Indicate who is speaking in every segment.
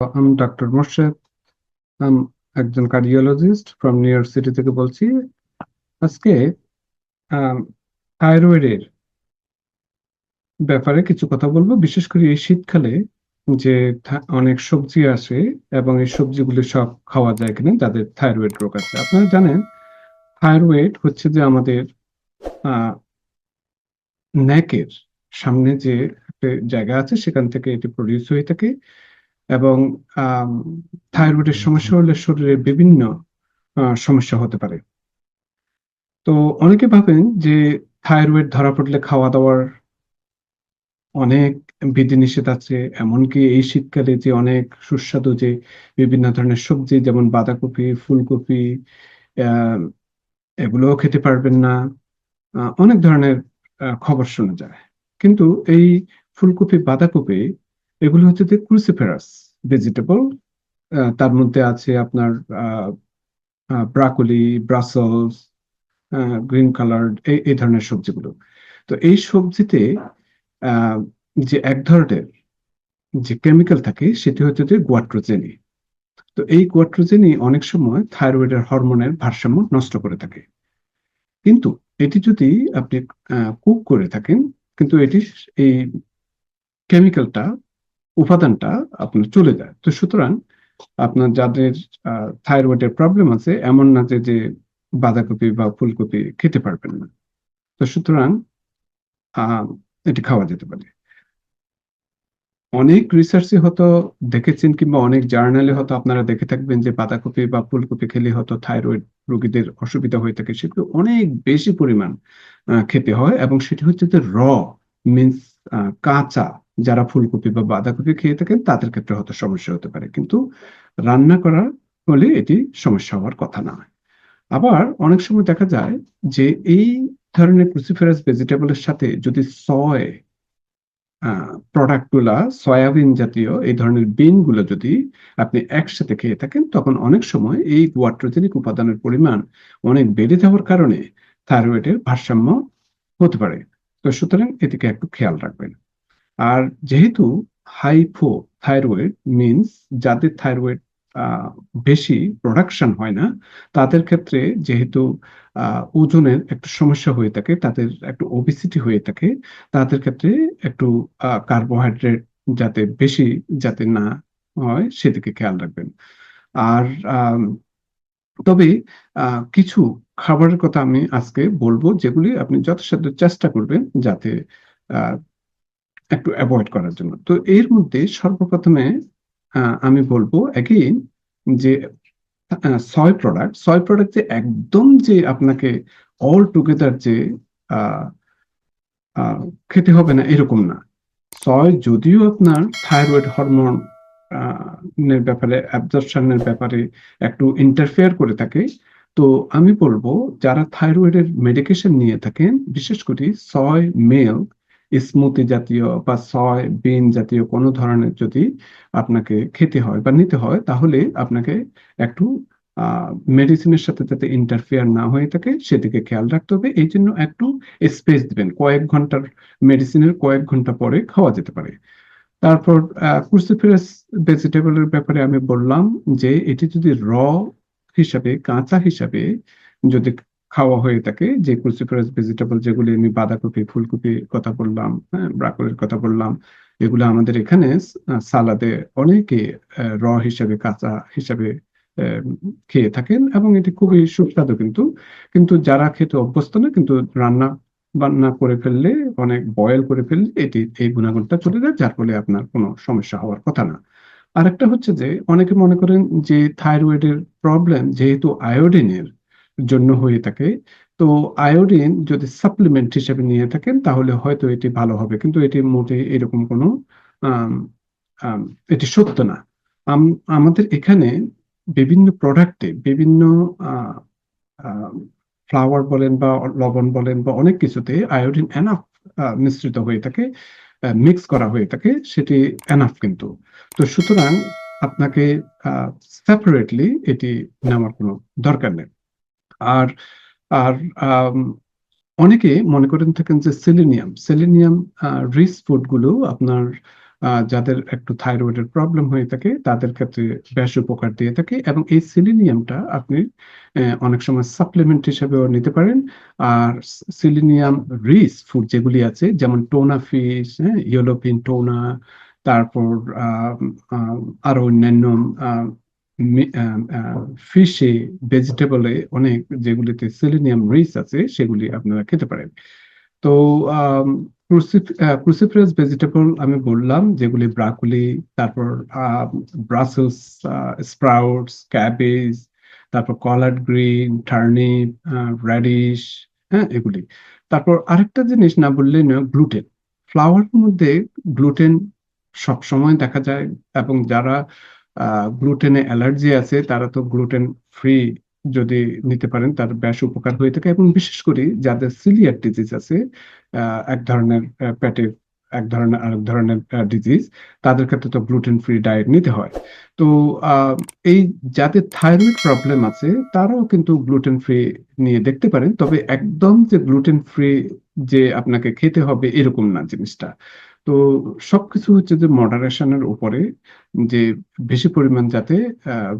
Speaker 1: I'm doctor Morshed am একজন cardiologist from New York City থেকে বলছি। আজকে থাইরয়েডের ব্যাপারে কিছু কথা বলব। বিশেষ করে এই শীতকালে যে অনেক সবজি আসে এবং এই সবজিগুলো সব খাওয়া যায় কিনা, যাদের থাইরয়েড রোগ আছে। আপনারা জানেন থাইরয়েড হচ্ছে যে আমাদের নেকের সামনে যে জায়গা আছে, সেখান থেকে এটি প্রডিউস হয়ে থাকে। এবং থাইরয়েডের সমস্যা হলে শরীরে বিভিন্ন সমস্যা হতে পারে। তো অনেকে ভাবেন যে থাইরয়েড ধরা পড়লে খাওয়া দাওয়ার অনেক বিধিনিষেধ আছে, এমনকি এই শীতকালে যে অনেক সুস্বাদু যে বিভিন্ন ধরনের সবজি, যেমন বাঁধাকপি, ফুলকপি এগুলোও খেতে পারবেন না অনেক ধরনের খবর শোনা যায়। কিন্তু এই ফুলকপি, বাঁধাকপি এগুলো হচ্ছে যে ক্রুসিফেরাস ভেজিটেবল তার মধ্যে আছে আপনার ব্রাকলি ব্রাসেলস গ্রিন কালার এই ধরনের সবজিগুলো। তো এই সবজিতে যে এক ধরনের যে কেমিক্যাল থাকে, সেটি হচ্ছে যে গোয়াট্রোজেনি তো এই গোয়াট্রোজেনি অনেক সময় থাইরয়েডের হরমোনের ভারসাম্য নষ্ট করে থাকে। কিন্তু এটি যদি আপনি কুক করে থাকেন, কিন্তু এটি এই কেমিক্যালটা উপাদানটা আপনার চলে যায়। তো সুতরাং আপনার যাদের থাইরয়েডের প্রবলেম আছে, এমন না যে যে বাঁধাকপি বা ফুলকপি খেতে পারবেন না। তো সুতরাং এটি খাওয়া যেতে পারে। অনেক রিসার্চে হয়তো দেখেছেন কিংবা অনেক জার্নালে হয়তো আপনারা দেখে থাকবেন যে, বাঁধাকপি বা ফুলকপি খেলে হয়তো থাইরয়েড রোগীদের অসুবিধা হয়ে থাকে। সেগুলো অনেক বেশি পরিমাণ খেতে হয় এবং সেটি হচ্ছে যে র মিন্স কাঁচা যারা ফুলকপি বা বাঁধাকপি খেয়ে থাকেন, তাদের ক্ষেত্রে হয়তো সমস্যা হতে পারে। কিন্তু রান্না করা হলে এটি সমস্যা হওয়ার কথা না আবার অনেক সময় দেখা যায় যে এই ধরনের ক্রুসিফেরাস ভেজিটেবলের সাথে যদি সয় প্রোডাক্টগুলা সয়াবিন জাতীয় এই ধরনের বিনগুলো যদি আপনি একসাথে খেয়ে থাকেন, তখন অনেক সময় এই গোয়াট্রোজেনিক উপাদানের পরিমাণ অনেক বেড়ে যাওয়ার কারণে থাইরয়েডের ভারসাম্য হতে পারে। তো সুতরাং এদিকে একটু খেয়াল রাখবেন। আর যেহেতু হাইপো থাইরয়েড মিনস যাদের থাইরয়েড বেশি প্রোডাকশন হয় না, তাদের ক্ষেত্রে যেহেতু ওজনের একটু সমস্যা হয়ে থাকে, তাদের একটু ওবিসিটি হয়ে থাকে, তাদের ক্ষেত্রে একটু কার্বোহাইড্রেট যাতে বেশি যাতে না হয় সেদিকে খেয়াল রাখবেন। আর তবে কিছু খাবারের কথা আমি আজকে বলব যেগুলি আপনি যথাসাধ্য চেষ্টা করবেন যাতে একটু অ্যাভয়েড করার জন্য। তো এর মধ্যে সর্বপ্রথমে আমি বলব এগেইন যে সয় প্রোডাক্ট সয় প্রোডাক্ট যে একদম যে আপনাকে অল টুগেদার যে খেতে হবে না এরকম না। সয় যদিও আপনার থাইরয়েড হরমোন এর ব্যাপারে অ্যাবজর্পশনের ব্যাপারে একটু ইন্টারফেয়ার করে থাকে, তো আমি বলব যারা থাইরয়েডের মেডিকেশন নিয়ে থাকেন, বিশেষ করে সয় মিল্ক স্মুথি জাতীয় বা সয় বিন জাতীয় কোনো ধরনের যদি আপনাকে খেতে হয় বা নিতে হয়, তাহলে আপনাকে একটু মেডিসিনের সাথে যাতে ইন্টারফেয়ার না হয়ে থাকে, সেদিকে খেয়াল রাখতে হবে। এই জন্য একটু স্পেস দিবেন। কয়েক ঘণ্টার মেডিসিনের কয়েক ঘণ্টা পরে খাওয়া যেতে পারে। তারপর ক্রুসিফেরাস ভেজিটেবলের ব্যাপারে আমি বললাম যে, এটি যদি র হিসাবে, কাঁচা হিসাবে যদি খাওয়া হয়ে থাকে, যে ক্রুসিফেরাস ভেজিটেবল যেগুলি আমি বাঁধাকপি ফুলকপি কথা বললাম হ্যাঁ ব্রাকলির কথা বললাম, এগুলো আমাদের এখানে সালাদে অনেকে র হিসাবে, কাঁচা হিসাবে খেয়ে থাকেন এবং এটি খুবই সুস্বাদু কিন্তু। কিন্তু যারা খেতে অভ্যস্ত না, কিন্তু রান্না বান্না করে ফেললে, অনেক বয়েল করে ফেললে এটি, এই গুণাগুণটা চলে যায়, যার ফলে আপনার কোনো সমস্যা হওয়ার কথা না। আরেকটা হচ্ছে যে, অনেকে মনে করেন যে থাইরয়েডের প্রবলেম যেহেতু আয়োডিনের জন্য হয়ে থাকে। তো আয়োডিন যদি সাপ্লিমেন্ট হিসেবে নিয়ে থাকেন, তাহলে হয়তো এটি ভালো হবে। কিন্তু এটি মোটে এরকম কোনো এটি সত্য না। আম- আমাদের এখানে বিভিন্ন প্রোডাক্টে বিভিন্ন ফ্লাওয়ার বলেন বা লবণ বলেন বা অনেক কিছুতে আয়োডিন এনাফ মিশ্রিত হয়ে থাকে মিক্স করা হয়ে থাকে, সেটি এনাফ কিন্তু। তো সুতরাং আপনাকে সেপারেটলি এটি নেওয়ার কোনো দরকার নেই। আর আর অনেকে মনে করেন থাকেন যে সেলেনিয়াম সেলেনিয়াম রিচ ফুডগুলো আপনার যাদের একটু থাইরয়েডের প্রবলেম হয়ে থাকে, তাদের ক্ষেত্রে বেশ উপকার দিয়ে থাকে এবং এই সিলিনিয়ামটা আপনি অনেক সময় সাপ্লিমেন্ট হিসেবেও নিতে পারেন। আর সিলিনিয়াম রিচ ফুড যেগুলি আছে, যেমন টোনা ফিশ হ্যাঁ ইয়েলোপিন টোনা তারপর আরও অন্যান্য ফিশে ভেজিটেবলে অনেক যেগুলিতে সেলেনিয়াম রিচ আছে, সেগুলি আপনারা খেতে পারেন। তো ক্রুসিফারাস ভেজিটেবল আমি বললাম, যেগুলি ব্রাকুলি তারপর ব্রাসেলস স্প্রাউটস ক্যাবেজ তারপর কলার্ড গ্রিন টার্নিপ র্যাডিশ হ্যাঁ এগুলি। তারপর আরেকটা জিনিস না বললে না গ্লুটেন ফ্লাওয়ারের মধ্যে গ্লুটেন সবসময় দেখা যায় এবং যারা গ্লুটেনে অ্যালার্জি আছে, তারা তো গ্লুটেন ফ্রি যদি নিতে পারেন, তার বেশ উপকার হয়ে থাকে। এবং বিশেষ করে যাদের সিলিয়ার ডিজিজ আছে এক ধরনের পেটে এক ধরনের, আরেক ধরনের ডিজিজ, তাদের ক্ষেত্রে তো গ্লুটেন ফ্রি ডায়েট নিতে হয়। তো এই যাদের থাইরয়েড প্রবলেম আছে, তারাও কিন্তু গ্লুটেন ফ্রি নিয়ে দেখতে পারেন। তবে একদম যে গ্লুটেন ফ্রি যে আপনাকে খেতে হবে, এরকম না জিনিসটা। তো সবকিছু হচ্ছে যে মডারেশনের উপরে যে বেশি পরিমাণ যাতে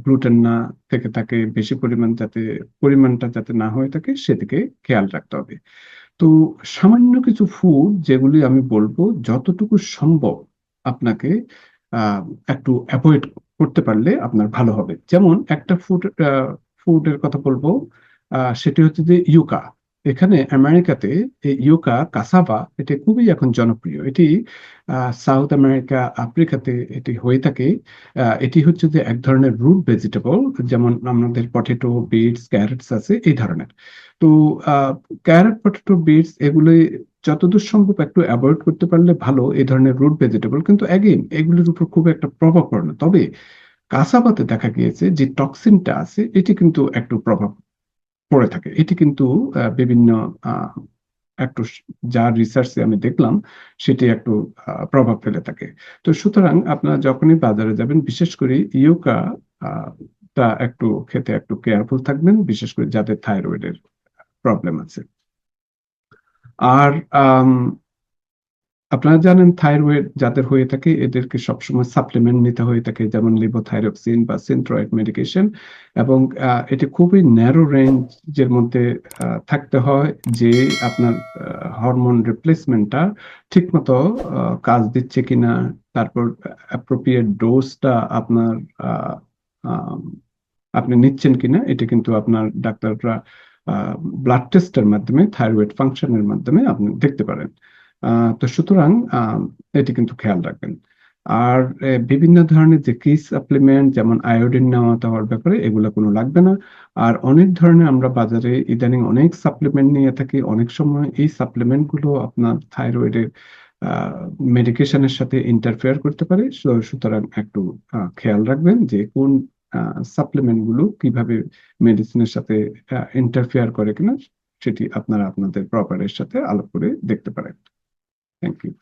Speaker 1: গ্লুটেন না থেকে থাকে, বেশি পরিমাণ যাতে পরিমাণটা যাতে না হয়ে থাকে, সেদিকে খেয়াল রাখতে হবে। তো সামান্য কিছু ফুড যেগুলি আমি বলব, যতটুকু সম্ভব আপনাকে একটু অ্যাভয়েড করতে পারলে আপনার ভালো হবে। যেমন একটা ফুড ফুডের কথা বলব সেটি হচ্ছে যে ইউকা এখানে আমেরিকাতে ইউকা কাসাভা এটি খুবই এখন জনপ্রিয়। এটি সাউথ আমেরিকা, আফ্রিকাতে এটি হয়ে থাকে। এটি হচ্ছে যে এক ধরনের রুট ভেজিটেবল, যেমন আমাদের পটেটো, বিটস, ক্যারেটস আছে, এই ধরনের। তো ক্যারেট, পটেটো, বিটস এগুলি যতদূর সম্ভব একটু অ্যাভয়েড করতে পারলে ভালো, এই ধরনের রুট ভেজিটেবল। কিন্তু অ্যাগেন এগুলির উপর খুব একটা প্রভাব পড়ে না। তবে কাসাবাতে দেখা গিয়েছে যে টক্সিনটা আছে, এটি কিন্তু একটু প্রভাব পড়ে থাকে। এটি কিন্তু বিভিন্ন একটু যা রিসার্চে আমি দেখলাম সেটি একটু প্রভাব ফেলে থাকে। তো সুতরাং আপনারা যখনই বাজারে যাবেন বিশেষ করে আহ, তা একটু খেতে একটু কেয়ারফুল থাকবেন বিশেষ করে যাদের থাইরয়েডের প্রবলেম আছে। আর আপনারা জানেন থাইরয়েড যাদের হয়ে থাকে, এদেরকে সবসময় সাপ্লিমেন্ট নিতে হয়ে থাকে, যেমন লিভোথাইরক্সিন বা সেন্ট্রয়েড মেডিকেশন এবং এটি খুবই ন্যারো রেঞ্জের মধ্যে থাকতে হয় যে আপনার হরমোন রিপ্লেসমেন্টটা ঠিকমতো কাজ দিচ্ছে কিনা, তারপর অ্যাপ্রোপ্রিয়েট ডোজটা আপনার আপনি নিচ্ছেন কিনা, এটা কিন্তু আপনার ডাক্তাররা ব্লাড টেস্টের মাধ্যমে থাইরয়েড ফাংশনের মাধ্যমে আপনি দেখতে পারেন। তো সুতরাং এটি কিন্তু খেয়াল রাখবেন। আর বিভিন্ন ধরনের যে কি সাপ্লিমেন্ট যেমন আয়োডিন নেওয়া দেওয়ার ব্যাপারে, এগুলো কোনো লাগবে না। আর অনেক ধরনের আমরা বাজারে ইদানিং অনেক সাপ্লিমেন্ট নিয়ে থাকি। অনেক সময় এই সাপ্লিমেন্টগুলো আপনার থাইরয়েডের মেডিকেশনের সাথে ইন্টারফেয়ার করতে পারে। সুতরাং একটু খেয়াল রাখবেন যে কোন সাপ্লিমেন্টগুলো কীভাবে মেডিসিনের সাথে ইন্টারফেয়ার করে কিনা, সেটি আপনারা আপনাদের প্রপারের সাথে আলাপ করে দেখতে পারেন। Thank you.